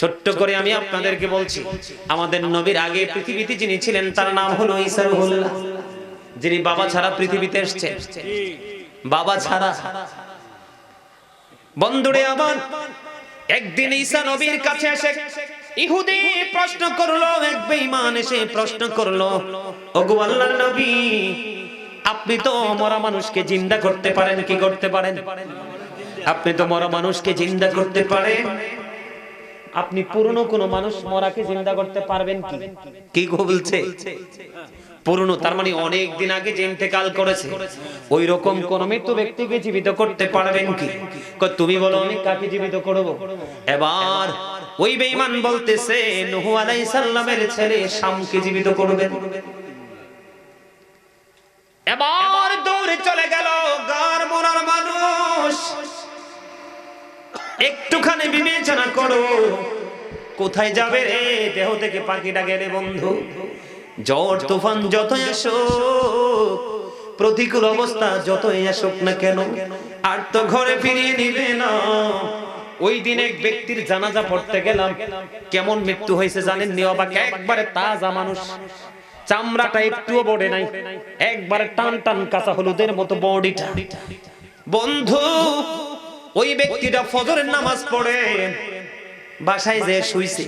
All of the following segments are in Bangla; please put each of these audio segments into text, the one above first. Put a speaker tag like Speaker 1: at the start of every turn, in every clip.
Speaker 1: ছোট্ট করে আমি আপনাদেরকে বলছি, আমাদের নবীর আগে পৃথিবীতে যিনি ছিলেন, তার নাম হলো ঈসা রুহুল্লাহ। যিনি বাবা ছাড়া পৃথিবীতে এসেছেন। বাবা ছাড়া। বন্ধুরে আমার, একদিন ঈসা নবীর কাছে এসে ইহুদি প্রশ্ন করল, এক বেঈমান এসে প্রশ্ন করল, ওগো আল্লাহর নবী, আপনি তো মরা মানুষকে জিন্দা করতে পারেন, কি করতে পারেন? আপনি তো মরা মানুষকে জিন্দা করতে পারেন। আপনি পুরনো কোন মানুষ মরাকে জিন্দা করতে পারবেন কি? কি গো বলছে? পুরনো, তার মানে অনেক দিন আগে যে ইন্তেকাল করেছে। ওই রকম কোন মৃত্যু ব্যক্তিকে জীবিত করতে পারবেন কি? তুমি বলো, আমি কাকে জীবিত করব? এবার ওই বেঈমান বলতেছে, নূহ আলাইহিস সালামের ছেলে শামকে জীবিত করবেন। এবার দৌড়ে চলে গেল, গার মরার মানুষ। একটুখানি বিবেচনা করো। কোথায় যাবে রে দেহ থেকে পাখিটা গেলে বন্ধু? জ্বর, তুফান যতই আসুক, প্রতিকূল অবস্থা যতই আসুক না কেন, আর তো ঘরে ফিরিয়ে নিবে না। ওই দিন এক ব্যক্তির জানাজা পড়তে গেলাম। কেমন মৃত্যু হয়েছে জানেন নি অবাক, একবারে তাজা মানুষ। চামড়াটা একটুও বড়ে নাই। একবারে টান টান কাঁচা হলুদের মতো বডিটা। বন্ধু ওই ব্যক্তিটা ফজরের নামাজ পড়ে। বাসায় যে শুইছে।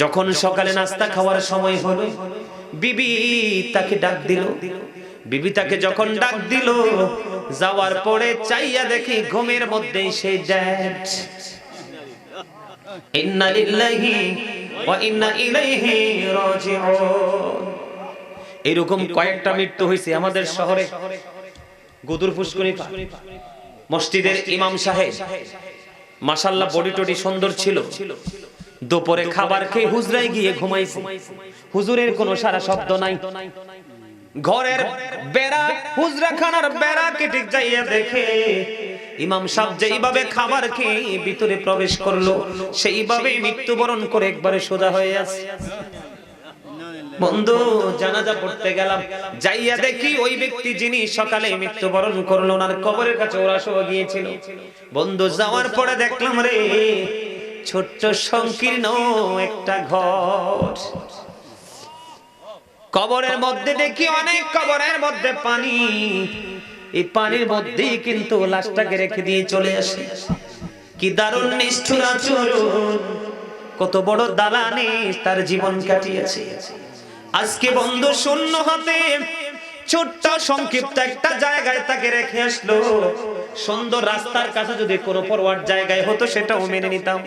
Speaker 1: যখন সকালে নাস্তা খাওয়ার সময় হলো, বিবি তাকে ডাক দিল। বিবি তাকে যখন ডাক দিল, যাওয়ার পরে চাইয়া দেখি ঘুমের মধ্যেই সেই ড্যাড। ইন্না লিল্লাহি ওয়া ইন্না ইলাইহি রাজিউন। এরকম কয়েকটা মৃত্যু হয়েছে আমাদের শহরে। গদুর পুষ্করি মসজিদের ইমাম সাহেব। মাসাল্লাহ বডি টডি সুন্দর ছিল। দুপুরে খাবার খেয়ে হুজরায় গিয়ে ঘুমাইছে। হুজুরের কোনো সারা শব্দ নাই। ঘরের বেড়া হুজরা খানার বেড়া কেটে যাইয়া দেখে। ইমাম সাহেব যেইভাবে খাবার খেয়ে ভিতরে প্রবেশ করল সেইভাবে মৃত্যুবরণ করে একবারে সোজা হয়ে আছে বন্ধু, জানাজা পড়তে গেলাম। যাইয়া দেখি ওই ব্যক্তি যিনি সকালে মৃত্যুবরণ করল, ওনার কবরের কাছে ওরা সহ গিয়েছিল। বন্ধু, যাওয়ার পরে দেখলাম রে, ছোট্ট সংকীর্ণ একটা ঘর। কবরের মধ্যে দেখি অনেক কবরের মধ্যে পানি। এই পানির মধ্যেই কিন্তু লাশটাকে রেখে দিয়ে চলে আসে। কি দারুণ নিষ্ঠুর আচরণ, কত বড় দালানে তার জীবন কাটিয়েছে। আজকে বন্ধ শূন্য হাতে ছোট্ট সংক্ষিপ্ত একটা জায়গায় তাকে রেখে আসলো। সুন্দর রাস্তার কাছে যদি কোনো পরওয়ার জায়গায় হতো, সেটাও মেনে নিতাম।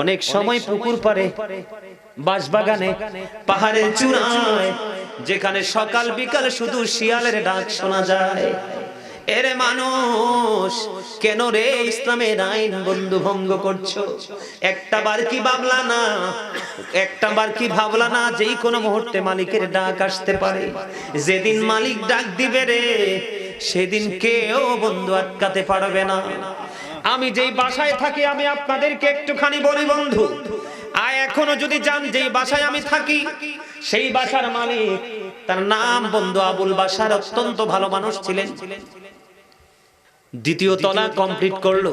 Speaker 1: অনেক সময় পুকুর পারে বাসবাগানে পাহাড়ের চূড়ায়, যেখানে সকাল বিকাল শুধু শিয়ালের ডাক শোনা যায়। এরে মানুষ, কেন রে ইসলামের আইন বন্ধু ভঙ্গ করছ? একটা বার কি ভাবলা না? একটা বার কি ভাবলা না যেই কোনো মুহূর্তে মালিকের ডাক আসতে পারে? যেদিন মালিক ডাক দিবে রে, সেদিন কেউ বন্ধু আটকাতে পারবে না। আমি যেই বাসায় থাকি, আমি আপনাদেরকে একটুখানি বলি বন্ধু। আয়, এখনও যদি জান যেই বাসায় আমি থাকি, সেই বাসার মালিক, তার নাম বন্ধু আবুল বাসার অত্যন্ত ভালো মানুষ ছিলেন। দ্বিতীয় তলা কমপ্লিট করল।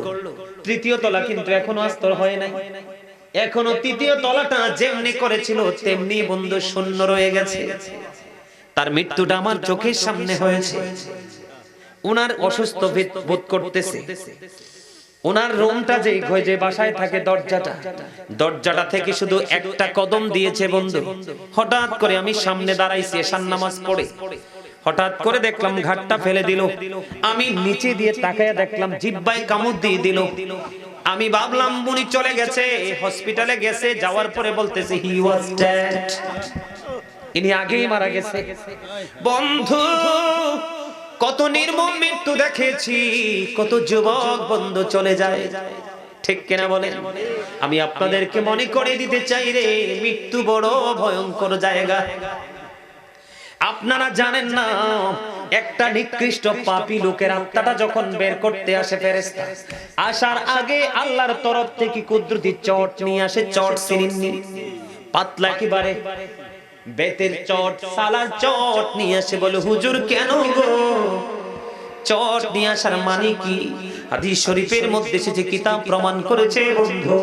Speaker 1: তৃতীয় তলা কিন্তু এখনও আস্তর হয় নাই। এখনও তৃতীয় তলাটা যেমনি করেছিল তেমনি বন্ধু শূন্য রয়ে গেছে। তার মৃত্যুটা আমার চোখের সামনে হয়েছে। উনার অসুস্থ বোধ করতেছে। ওনার রুমটা যে যে বাসায় থাকে দরজাটা। দরজাটা থেকে শুধু একটা কদম দিয়েছে বন্ধু। হঠাৎ করে আমি সামনে দাঁড়াইছি এশার নামাজ পড়ে। হঠাৎ করে দেখলাম ঘাটটা ফেলে দিল। আমি নিচে দিয়ে তাকায়া দেখলাম, জিব্বায় কামড় দিয়ে দিল। আমি ভাবলাম উনি চলে গেছে, হসপিটালে গেছে, যাওয়ার পরে বলতেছে হি ওয়াজ ডেড ইনি আগেই মারা গেছে। বন্ধু, কত নির্মম মৃত্যু দেখেছি, কত যুবক বন্ধু চলে যায়। ঠিক কিনা বলেন? আমি আপনাদেরকে মনে করে দিতে চাই রে, মৃত্যু বড় ভয়ঙ্কর জায়গা। আপনারা জানেন না, একটা নিকৃষ্ট পাপী লোকের আত্মাটা যখন বের করতে আসে ফেরেশতা, আসার আগে আল্লাহর তরফ থেকে কুদরতি চট নিয়ে আসে, চট সিরিনি পাতলা একেবারে বেতের চট, সালার চট নিয়ে আসে বলে, হুজুর, কেন গো? চট নিয়ে আসার মানে কি? হাদিস শরীফের মধ্যে এসেছে, কিতাব প্রমাণ করেছে, বন্ধু,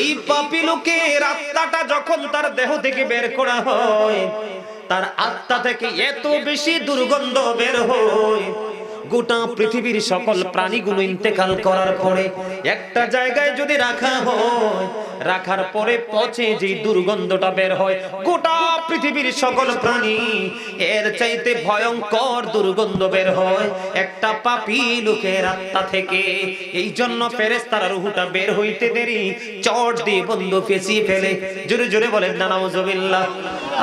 Speaker 1: এই পাপি লোকের আত্মাটা যখন তার দেহ থেকে বের করা হয় তার আত্মা থেকে এত বেশি দুর্গন্ধ বের হয়। গোটা পৃথিবীর সকল প্রাণীগুলো ইন্তেকাল করার পরে একটা জায়গায় যদি রাখা হয়, রাখার পরে পচে যে দুর্গন্ধটা বের হয়, গোটা পৃথিবীর সকল প্রাণী এর চাইতে ভয়ঙ্কর দুর্গন্ধ বের হয়। একটা পাপি লোকের আত্মা থেকে এই জন্য ফেরেস্তার রুহুটা বের হইতে দেরি। চট দিয়ে বন্ধু পেঁচিয়ে ফেলে। জোরে জোরে বলেন না নাউজুবিল্লাহ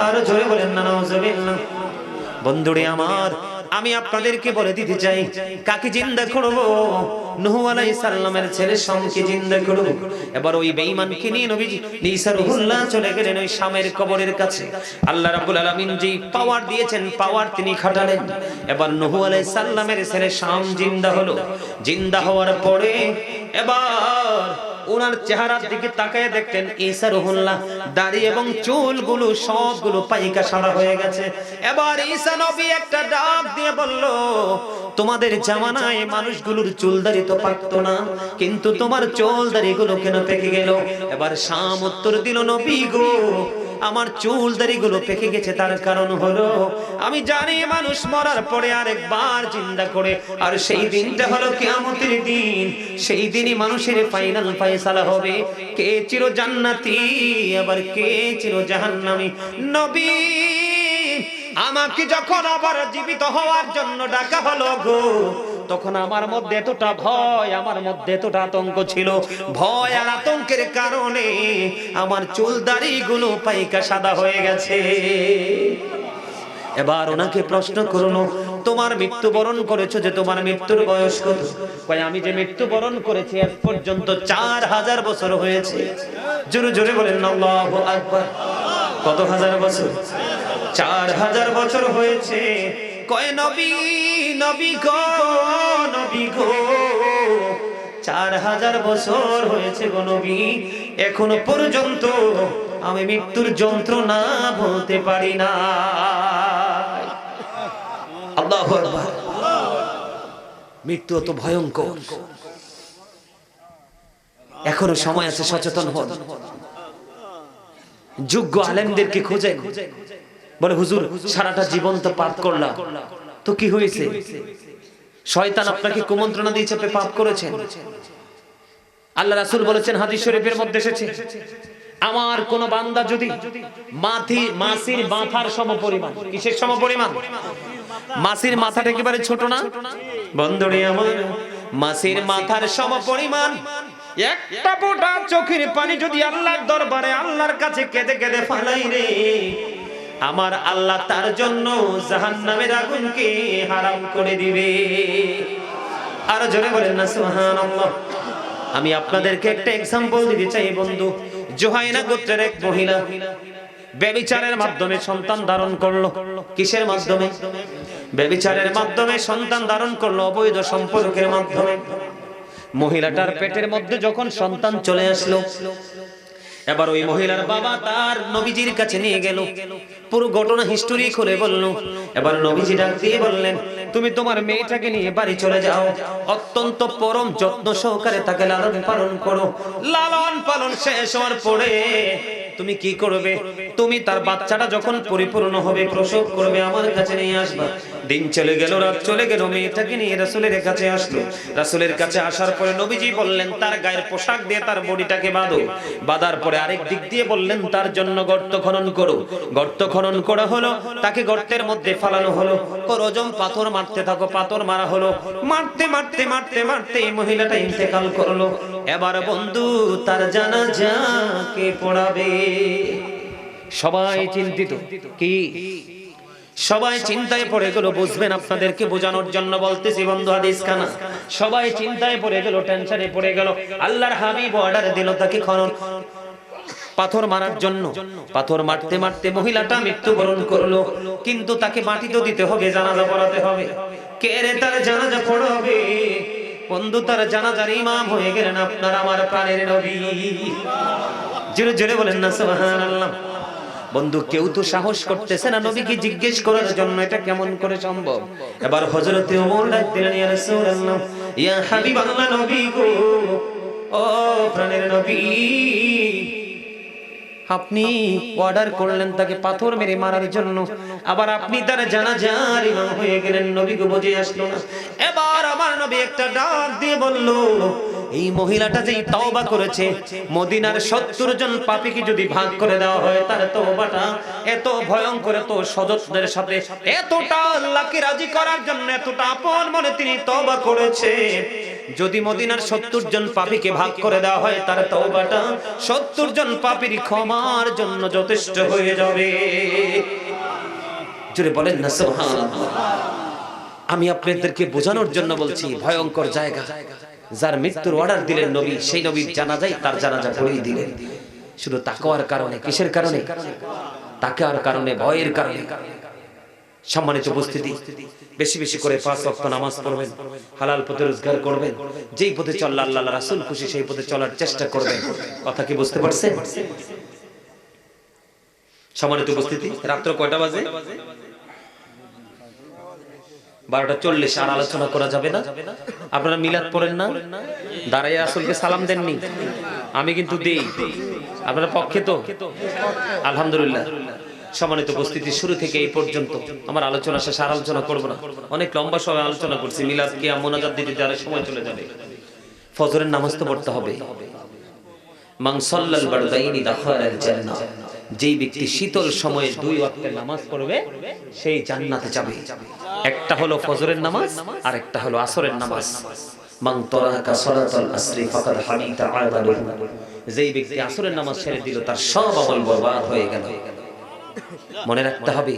Speaker 1: আর জোরে বলেন, না নাউজুবিল্লাহ বন্ধুরে আমার, আমি আপনাদেরকে বলে দিতে চাই, কাকে জিন্দা করব? নূহ আলাইহিস সালামের ছেলে শামকে জিন্দা করব এবার ওই বেঈমানকে নিয়ে নবীজি নিসারুল্লাহ চলে গেলেন ওই শামের কবরের কাছে। আল্লাহ রাব্বুল আলামিন যে পাওয়ার দিয়েছেন পাওয়ার তিনি খাটালেন। এবার নূহ আলাইহিস সালামের ছেলে শাম জিন্দা হলো। জিন্দা হওয়ার পরে এবার ওনার চেহারার দিকে তাকায় দেখতেন ঈসা রহুল্লাহ। দাড়ি এবং চুলগুলো সবগুলো পাইকা সারা হয়ে গেছে। এবার ঈসা নবী একটা ডাক দিয়ে বলল, তোমাদের জামানায় মানুষগুলোর চুলদারি তো পাকত না, কিন্তু তোমার চুল দাড়িগুলো কেন পেকে গেল? এবার শাম উত্তর দিল, নবী গো আমার চুল দাড়িগুলো পেকে গেছে, তার কারণ হলো, আমি জানি মানুষ মরার পরে আরেকবার চিন্তা করে, আর সেই দিনটা হলো কিয়ামতের দিন। সেই দিনই মানুষের ফাইনাল ফয়সালা হবে। কে চির জান্নাতি, আবার কে চির জাহান্নামী? নবী, আমাকে যখন আবার জীবিত হওয়ার জন্য ডাকা হলো গো তখন আমার মধ্যে এতটা ভয়, আমার মধ্যে এতটা আতঙ্ক ছিল। ভয় আর আতঙ্কের কারণে আমার চুলদারি গুলো পাইকা সাদা হয়ে গেছে। এবার ওনাকে প্রশ্ন করল, তোমার মৃত্যুবরণ করেছ যে তোমার মৃত্যুর বয়স কত? কয়, আমি যে মৃত্যুবরণ করেছি এক পর্যন্ত চার হাজার বছর হয়েছে। জোরে জোরে বলেন, আল্লাহু আকবার। কত হাজার বছর? চার হাজার বছর হয়েছে। কয় নবী নবী গো নবী গো। চার হাজার বছর হয়েছে গো নবী, এখনও পর্যন্ত আমি মৃত্যুর যন্ত্রণা বলতে পারি না। আল্লাহু মৃত্যু অত ভয়ঙ্কর। এখনও সময় আছে সচেতন হন। যোগ্য আলেমদেরকে খুঁজেন। বলে, হুজুর, সারাটা জীবন তো পাপ করলাম। তো কি হয়েছে? শয়তান আপনাকে কুমন্ত্রণা দিয়েছে, আপনি পাপ করেছেন। আল্লাহ রাসূল বলেছেন, হাদিস শরীফের মধ্যে এসেছে, আমার কোন বান্দা যদি মাথি, মাসির মাথার সম পরিমাণ কিসের সম পরিমাণ মাসির মাথাটা একেবারে ছোট না? বন্ধুরে আমার, মাসির মাথার সম পরিমাণ একটা ফোঁটা চোখের পানি যদি আল্লাহর দরবারে আল্লাহর কাছে কেঁদে কেঁদে ফালাই রে আমার আল্লাহ তার জন্য জাহান্নামের আগুনকে হারাম করে দিবে। আর জোরে বলেন না, সুবহানাল্লাহ। আমি আপনাদেরকে একটা এক্সাম্পল দিতে চাই, বন্ধু। জোহাইনা গোত্রের এক মহিলা ব্যবিচারের মাধ্যমে সন্তান ধারণ করল। কিসের মাধ্যমে? ব্যবিচারের মাধ্যমে সন্তান ধারণ করল অবৈধ সম্পর্কের মাধ্যমে। মহিলাটার পেটের মধ্যে যখন সন্তান চলে আসলো এবার ওই মহিলার বাবা তার নবীজির কাছে নিয়ে গেল। পুরো ঘটনা হিস্টোরি করে বলল। এবার নবীজি ডাক দিয়ে বললেন তুমি তোমার মেয়েটাকে নিয়ে বাড়ি চলে যাও। অত্যন্ত পরম যত্ন সহকারে তাকে লালন পালন করো। লালন পালন শেষ হওয়ার পরে তুমি কি করবে? তুমি তার বাচ্চাটা যখন পরিপূর্ণ হবে প্রসব করবে আমার কাছে নিয়ে আসবা। দিন চলে গেল রাত চলে গেল মেয়েটাকে নিয়ে রাসূলের কাছে আসলো। রাসূলের কাছে আসার পরে নবীজি বললেন তার গায়ের পোশাক দিয়ে তার বডিটাকে বাঁধো বাঁধার পরে আরেক দিক দিয়ে বললেন, তার জন্য গর্ত খনন করো। গর্ত খনন করা হলো, তাকে গর্তের মধ্যে ফালানো হলো। করজম পাথর মারতে থাকো, পাথর মারা হলো। মারতে মারতে মারতে মারতে এই মহিলাটা ইন্তেকাল করল। এবার বন্ধু, তার জানাজা কে পড়াবে? সবাই চিন্তিত। কি? সবাই চিন্তায় পড়ে গেল, বুঝবেন আপনাদেরকে বোঝানোর জন্য বলতেছি বন্ধু, হাদিস খানা। সবাই চিন্তায় পড়ে গেল, টেনশনে পড়ে গেল। আল্লাহর হাবিব অর্ডার দিল তাকে খনন। পাথর মারার জন্য। পাথর মারতে মারতে মহিলাটা মৃত্যুবরণ করল। কিন্তু তাকে মাটি তো দিতে হবে, জানাজা পড়াতে হবে। কে রে তার জানাজা পড়াবে? বন্ধু, তার জানাজার ইমাম হয়ে গেলেন আপনার আমার প্রাণের নবী। জোরে জোরে বলেন না, সুবহানাল্লাহ। বন্ধু, কেউ তো সাহস করতেছে না নবীকে জিজ্ঞেস করার জন্য এটা কেমন করে সম্ভব? এবার হযরতে ওমর ডাক ইয়া রাসূলুল্লাহ, ইয়া হাবিবাল্লাহ নবী গো, ও প্রাণের নবী আপনি অর্ডার করলেন তাকে পাথর মেরে মারার জন্য। আবার আপনি তার জানাজার ইমাম হয়ে গেলেন, নবীকে বুঝে আসলো না। এবার আমার নবী একটা ডাক দিয়ে বলল, এই মহিলাটা যেই তওবা করেছে, মদিনার সত্তর জন পাপীকে যদি ভাগ করে দেওয়া হয়, তার তওবাটা এত ভয়ঙ্কর, এত সযত্নের সাথে, এতটা আল্লাহকে রাজি করার জন্য, এতটা আপন মনে তিনি তওবা করেছে। যদি মদিনার সত্তর জন পাপীকে ভাগ করে দেওয়া হয় তার তওবাটা সত্তর জন পাপীর ক্ষমার জন্য যথেষ্ট হয়ে যাবে। জুড়ে বলেন না আমি আপনাদেরকে বোঝানোর জন্য বলছি ভয়ঙ্কর জায়গা। যার মৃত্যুর অর্ডার দিলেন নবী সেই নবীর জানাজাই তার জানাজা পড়িয়ে দিলেন। শুধু তাকওয়ার কারণে কিসের কারণে? তাকার কারণে ভয়ের কারণে। সম্মানিত উপস্থিতি। বেশি বেশি করে পাঁচ ওয়াক্ত নামাজ পড়বেন, হালাল পথে রোজগার করবেন, যেই পথে চললে আল্লাহ রাসূল খুশি, সেই পথে চলার চেষ্টা করবেন। কথা কি বুঝতে পারছেন? সম্মানিত উপস্থিতি, রাত্র কয়টা বাজে? বারোটা চল্লিশ, আর আলোচনা করা যাবে না। আপনারা মিলাদ পড়েন না? দাঁড়াই আসলকে সালাম দেননি? আমি কিন্তু দেই। আপনার পক্ষে তো? আলহামদুলিল্লাহ। সম্মানিত উপস্থিতি শুরু থেকে এই পর্যন্ত। আমার আলোচনা শেষ, আর আলোচনা করব না। অনেক লম্বা সময় আলোচনা করছি। মিলাদ কে মোনাজাত দিতে যারা সময় চলে যাবে। ফজরের নামাজ তো পড়তে হবে। মান সাল্লাল বারদাইনি যেই ব্যক্তি শীতল সময়ে দুই নামাজ পড়বে, সেই জান্নাতে যাবে। একটা হলো ফজরের নামাজ আর একটা হলো আসরের নামাজ। মান তারাকা আসরি ফাকাদ আমালুহু যেই ব্যক্তি আসরের নামাজ ছেড়ে দিল, তার সব আমল বরবাদ হয়ে গেল। মনে রাখতে হবে,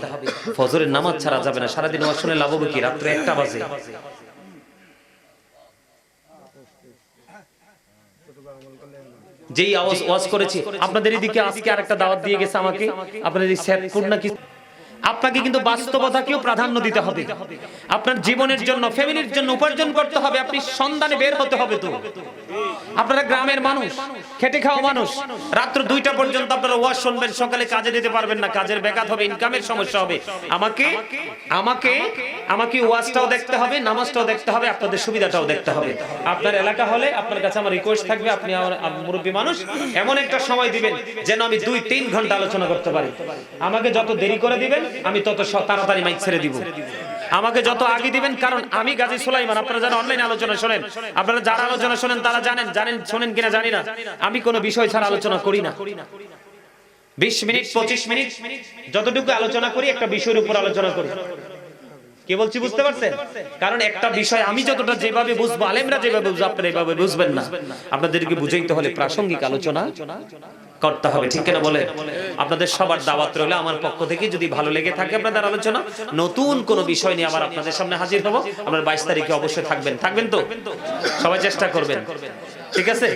Speaker 1: ফজরের নামাজ ছাড়া যাবে না। সারাদিন ওয়াজ শুনে লাভ হবে কি? রাত্রে একটা বাজে। যেই আওয়াজ ওয়াজ করেছি আপনাদের এদিকে আজকে আরেকটা দাওয়াত দিয়ে গেছে আমাকে। আপনাদের এই না নাকি আপনাকে কিন্তু বাস্তবতাকেও প্রাধান্য দিতে হবে। আপনার জীবনের জন্য, ফ্যামিলির জন্য উপার্জন করতে হবে। আপনি সন্ধানে বের হতে হবে তো। আপনারা গ্রামের মানুষ, খেটে খাওয়া মানুষ, রাত্র দুইটা পর্যন্ত আপনারা ওয়াজ শুনবেন, সকালে কাজে দিতে পারবেন না, কাজের ব্যাঘাত হবে ইনকামের সমস্যা হবে। আমাকে আমাকে আমাকে ওয়াজটাও দেখতে হবে, নামাজটাও দেখতে হবে, আপনাদের সুবিধাটাও দেখতে হবে। আপনার এলাকা হলে আপনার কাছে আমার রিকোয়েস্ট থাকবে, আপনি আমার মুরব্বী মানুষ, এমন একটা সময় দিবেন যেন আমি দুই তিন ঘণ্টা আলোচনা করতে পারি। আমাকে যত দেরি করে দিবেন আমি তত স- তাড়াতাড়ি মাইক ছেড়ে দিব। আমাকে যত আগে দিবেন, কারণ আমি গাজী সুলাইমান, আপনারা যারা অনলাইন আলোচনা শোনেন। আপনারা যারা আলোচনা শোনেন, তারা জানেন জানেন, শোনেন কিনা জানি না। আমি কোনো বিষয় ছাড়া আলোচনা করি না। বিশ মিনিট, পঁচিশ মিনিট, যতটুকু আলোচনা করি, একটা বিষয়ের উপর আলোচনা করি। কে বলছি, বুঝতে পারছেন? কারণ একটা বিষয় আমি যতটা যেভাবে বুঝব, আলেমরা যেভাবে বুঝব, আপনারা এভাবে বুঝবেন না। আপনাদেরকে বুঝাইতে হলে প্রাসঙ্গিক আলোচনা করতে হবে ঠিক কিনা বলে? আপনাদের সবার দাওয়াত রইলে আমার পক্ষ থেকে যদি ভালো লেগে থাকে আপনাদের আলোচনা নতুন কোন বিষয় নিয়ে আবার আপনাদের সামনে হাজির হব। আপনার বাইশ তারিখে অবশ্যই থাকবেন। থাকবেন তো? সবাই চেষ্টা করবেন। ঠিক আছে?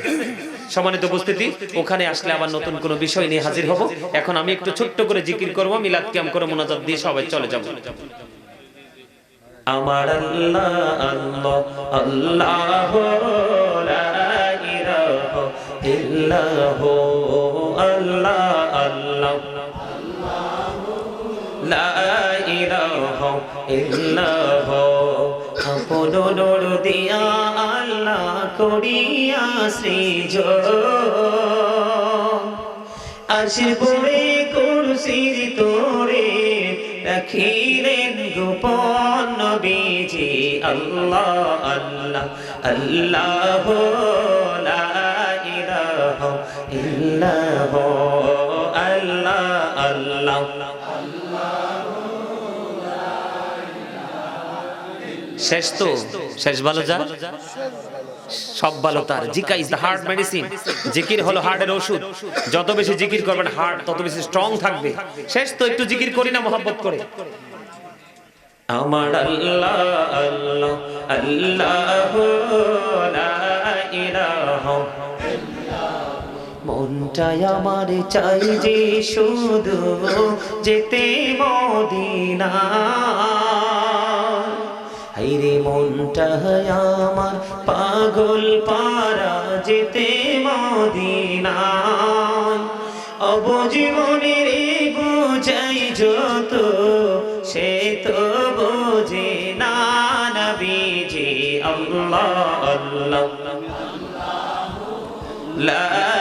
Speaker 1: সম্মানিত উপস্থিতি ওখানে আসলে আবার নতুন কোন বিষয় নিয়ে হাজির হব। এখন আমি একটু ছোট্ট করে জিকির করব মিলাদ কিয়াম করে মোনাজাত দিয়ে সবাই চলে যাব। আমার আল্লাহ আল্লাহ আল্লাহ ইল্লাহু আল্লাহ আল্লাহ। লা ইলাহা ইল্লাহু। আপন নূর দিয়া আল্লাহ, করিয়া সৃজ। আসবরে কুরসির তোরে রাখিলেন গোপন নবীজি। আল্লাহ আল্লাহ আল্লাহ। শেষ তো? শেষ ভালো যা সব ভালো তার। জিকা ইজ দ্য হার্ট মেডিসিন। জিকির হলো হার্টের ওষুধ। যত বেশি জিকির করবেন হার্ট, তত বেশি স্ট্রং থাকবে। শেষ তো একটু জিকির করি না, মোহাব্বত করে। আমার আল্লাহ আল্লাহ আল্লাহ ইলাহা মনটাই আমার চাই যে শুধু যেতে মদিনা। হাইরে মনটা আমার পাগল পারা যেতে মদিনা। অবজীবনের বুঝাই যত, সে তো বোঝে না নবীজি আল্লাহ আল্লাহ। লা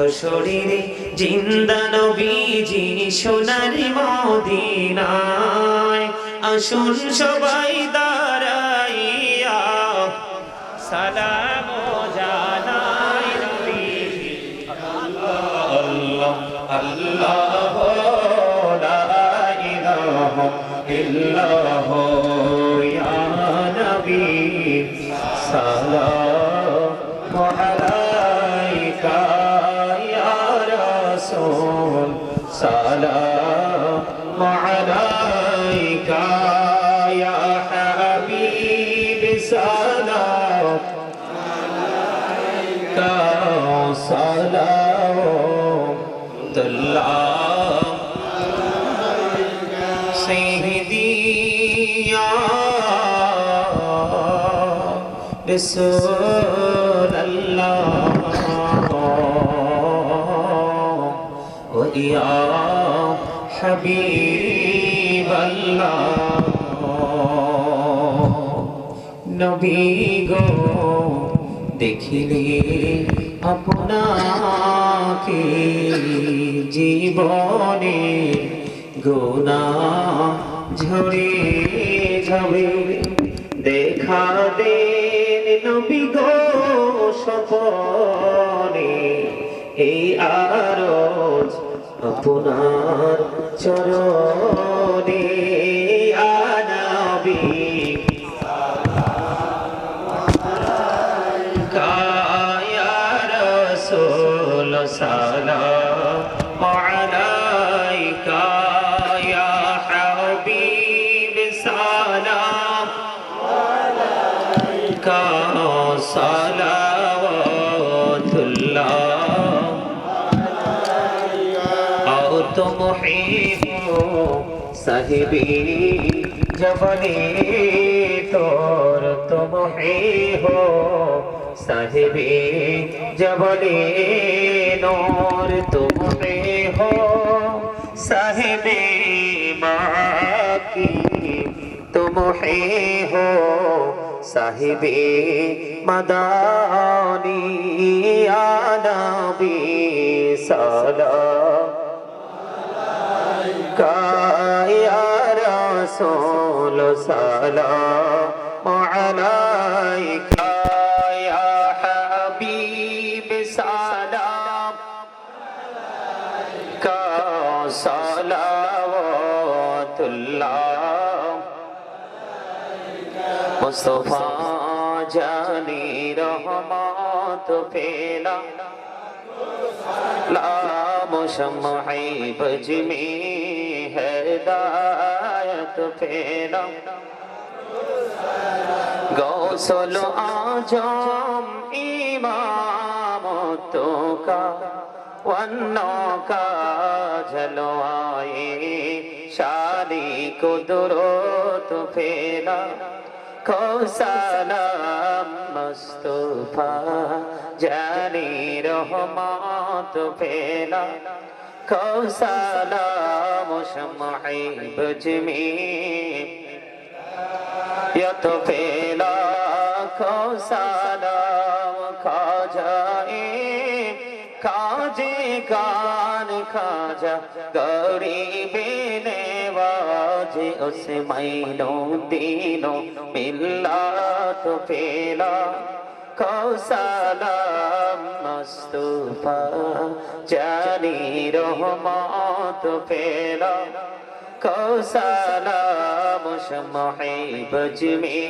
Speaker 1: শ্বশুরিরে জিন্দা নবীজি সোনার মদিনায় আসুন সবাই দাঁড়াইয়া। সালাম জানাই নবীজি। আল্লাহ আল্লাহ ইল্লাল্লাহ। رسول اللہ او یا حبیب اللہ نبی گو দেখিলে আপনাকে জীবনে গোনা ঝরে যাবে দেখা দেয় নবী গো সপনে এই আরজ আপনার চরণে محیب صاحبی جبنی طور تو محیب صاحبی جبنی نور تو محیب صاحبی باقی تو محیب صاحبی مدانی آنبی سلام يا رسول سلام عليك يا حبيب سلام. عليك صلوات الله مصطفى جاني رحمات فيلا لا مشمعي بجميل হেদায়ত ফেরা গৌসল আজম ইমামতো কা অন্যো কা ঝলোয়ে শালি কুদরত ফেরা কৌসালাম মুস্তফা জানি রহমত ফেলা। كوسانا مشمعي بجميل يطفيلا كوسانا مكاجائي كاجي كان كاجا قريبي نواجي اسمين دينو ملا تفيلا সালাম মস্তুফা জানি রহমত ফেল কৌসালাম সমহে বজমি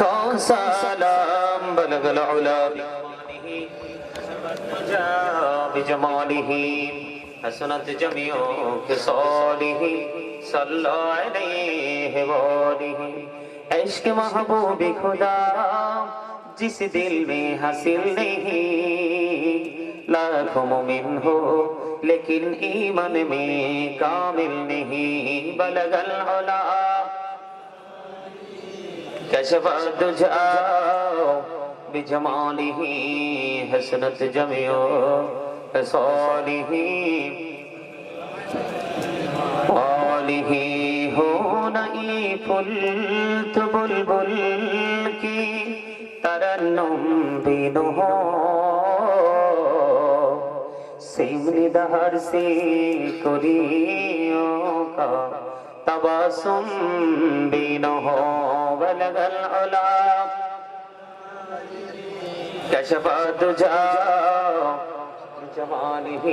Speaker 1: কৌসালাম বলগল উলা بجماله हसनत जमियों के सौली इश्क महबूब खुदा, जिस दिल में हासिल नहीं,
Speaker 2: लाखों मुमिन हो, लेकिन ईमान में कामिल नहीं बलगल होला कशफा तुझा बिजमाली हसनत जमियों। صاله قاله هنئي فلت بلبل کی ترنم بنه سمر دهر سے کلیوں کا تباسم بنه بلغ العلا كشفات جاؤ جماله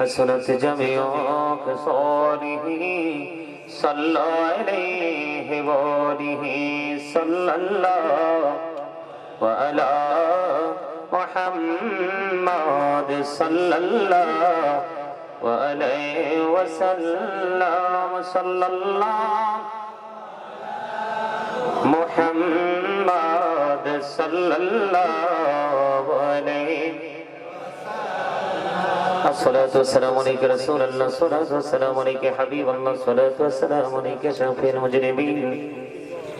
Speaker 2: حسنت جميعك صوره صلى عليه وآله صلى الله وعلى محمد صلى الله وعليه وسلم صلى الله محمد صلى الله عليه الصلاة والسلام عليك رسول الله الصلاة والسلام عليك حبيب الله الصلاة والسلام عليك شفيع المجرمين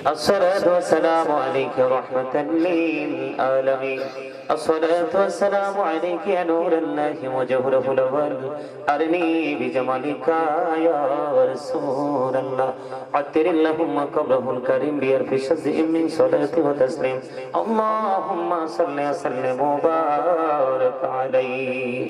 Speaker 2: الصلاة والسلام عليك رحمة للعالمين الصلاة والسلام عليك يا نور الله وجهره الأول أرني بجمالك يا رسول الله عطر اللهم قبره الكريم بألف شزء من صلاة وتسليم اللهم صل وسلم وبارك عليه